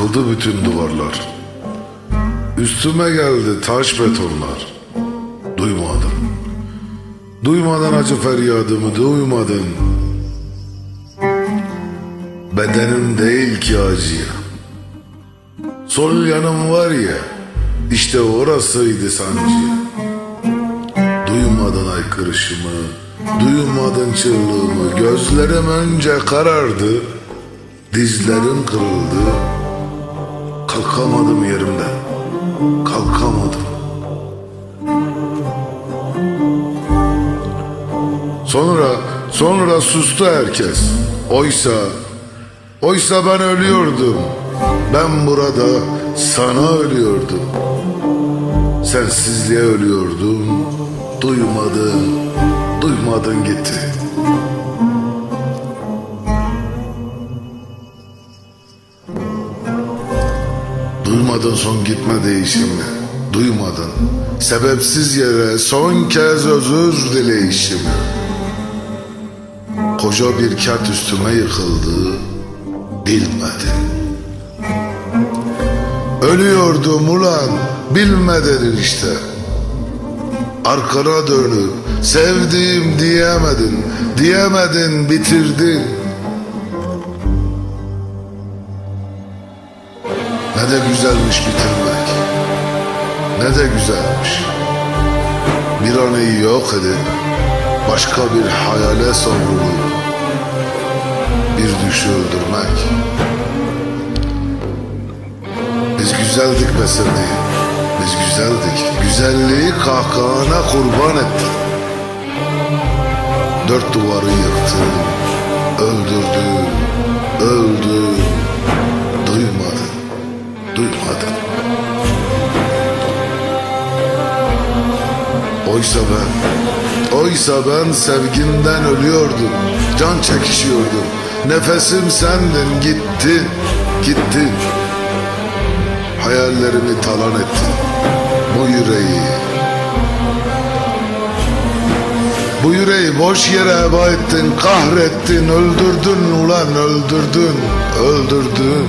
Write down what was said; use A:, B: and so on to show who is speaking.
A: Yıkıldı bütün duvarlar. Üstüme geldi taş betonlar. Duymadım. Duymadan acı feryadımı duymadın. Bedenim değil ki acıya. Sol yanım var ya, işte orasıydı sancı. Duymadın aykırışımı, duymadın çığlığımı. Gözlerim önce karardı, dizlerim kırıldı. Kalkamadım yerimden, kalkamadım. Sonra, sonra sustu herkes. Oysa, oysa ben ölüyordum. Ben burada sana ölüyordum. Sensizliğe ölüyordum. Duymadın, duymadın gitti. Duymadın son gitme değişimi. Duymadın. Sebepsiz yere son kez özür dileyişimi. Koca bir kert üstüme yıkıldı. Bilmedin. Ölüyordum ulan bilmedin işte. Arkana dönüp sevdiğim diyemedin. Diyemedin bitirdin. Ne de güzelmiş bitirmek. Ne de güzelmiş. Bir anıyı yok edip başka bir hayale savrulup bir düşü öldürmek. Biz güzeldik sevdiğim. Biz güzeldik. Güzelliği kahkahana kurban ettin. Dört duvarı yıktın. Öldürdün. Oysa ben, oysa ben sevginden ölüyordum. Can çekişiyordum. Nefesim sendin gitti, gitti. Hayallerimi talan ettin. Bu yüreği. Bu yüreği boş yere heba ettin, kahrettin, öldürdün ulan öldürdün, öldürdün.